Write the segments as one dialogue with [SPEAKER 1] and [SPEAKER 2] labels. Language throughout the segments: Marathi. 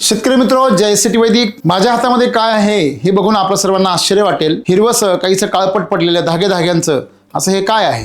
[SPEAKER 1] शेतकरी मित्र जय सिटी वैदिक. माझ्या हातामध्ये काय आहे हे बघून आपल्या सर्वांना आश्चर्य वाटेल. हिरवसं काहीचं काळपट पडलेल्या धागे धाग्यांचं असं हे काय आहे?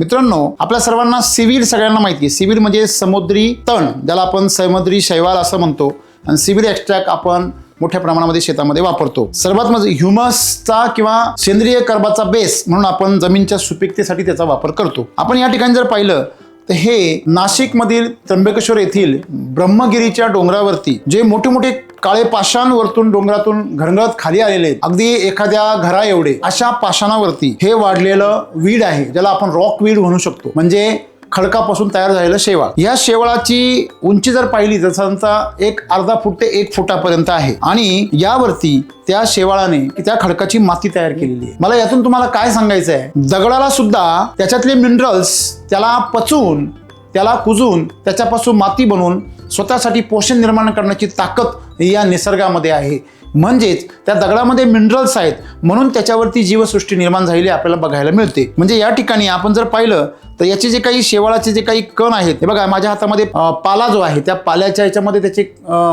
[SPEAKER 1] मित्रांनो आपल्या सर्वांना सिव्हिल सगळ्यांना माहिती आहे. सिव्हिल म्हणजे समुद्री तण ज्याला आपण समुद्री शैवाल असं म्हणतो. आणि सिव्हिल एक्स्ट्रॅक्ट आपण मोठ्या प्रमाणामध्ये शेतामध्ये वापरतो. सर्वात म्हणजे ह्युमसचा किंवा सेंद्रिय कर्बाचा बेस म्हणून आपण जमीनच्या सुपीकतेसाठी त्याचा वापर करतो. आपण या ठिकाणी जर पाहिलं तर हे नाशिकमधील त्र्यंबकेश्वर येथील ब्रह्मगिरीच्या डोंगरावरती जे मोठे मोठे काळे पाषाण वरतून डोंगरातून घरंगळत खाली आलेले आहेत अगदी एखाद्या घरा एवढे अशा पाषाणावरती हे वाढलेलं वीड आहे ज्याला आपण रॉक वीड म्हणू शकतो. म्हणजे खडकापासून तयार झालेलं शेवाळ. या शेवाळाची उंची जर पाहिली तर साधारणतः एक अर्धा फूट ते एक फुटापर्यंत आहे. आणि यावरती त्या शेवाळाने त्या खडकाची माती तयार केलेली आहे. मला यातून तुम्हाला काय सांगायचं आहे? दगडाला सुद्धा त्याच्यातले मिनरल्स त्याला पचवून त्याला कुजून त्याच्यापासून माती बनवून स्वतःसाठी पोषण निर्माण करण्याची ताकद या निसर्गामध्ये आहे. म्हणजेच त्या दगडामध्ये मिनरल्स आहेत. म्हणून त्याच्यावरती जीवसृष्टी निर्माण झालेली आपल्याला बघायला मिळते. म्हणजे या ठिकाणी आपण जर पाहिलं तर याचे जे काही शेवाळाचे जे काही कण आहेत हे बघा माझ्या हातामध्ये पाला जो आहे त्या पाल्याच्या याच्यामध्ये त्याचे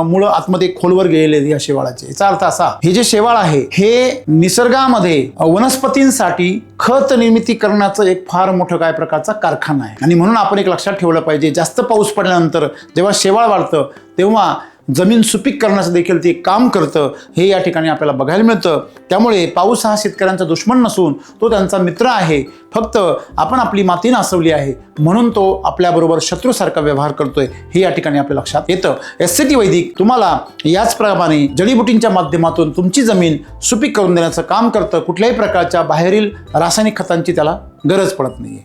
[SPEAKER 1] मुळं आतमध्ये खोलवर गेलेले आहेत या शेवाळाचे. याचा अर्थ असा हे जे शेवाळ आहे हे निसर्गामध्ये वनस्पतींसाठी खत निर्मिती करण्याचं एक फार मोठं काय प्रकारचा कारखाना आहे. आणि म्हणून आपण एक लक्षात ठेवलं पाहिजे जास्त पाऊस पडल्यानंतर जेव्हा शेवाळ वाढतं तेव्हा जमीन सुपीक करण्याचं देखील ते काम करतं हे या ठिकाणी आपल्याला बघायला मिळतं. त्यामुळे पाऊस हा शेतकऱ्यांचा दुश्मन नसून तो त्यांचा मित्र आहे. फक्त आपण आपली माती नासवली आहे. म्हणून तो आपल्याबरोबर शत्रूसारखा व्यवहार करतोय हे या ठिकाणी आपल्या लक्षात येतं. एस सी टी वैदिक तुम्हाला याचप्रमाणे जडीबुटींच्या माध्यमातून तुमची जमीन सुपीक करून देण्याचं काम करतं. कुठल्याही प्रकारच्या बाहेरील रासायनिक खतांची त्याला गरज पडत नाही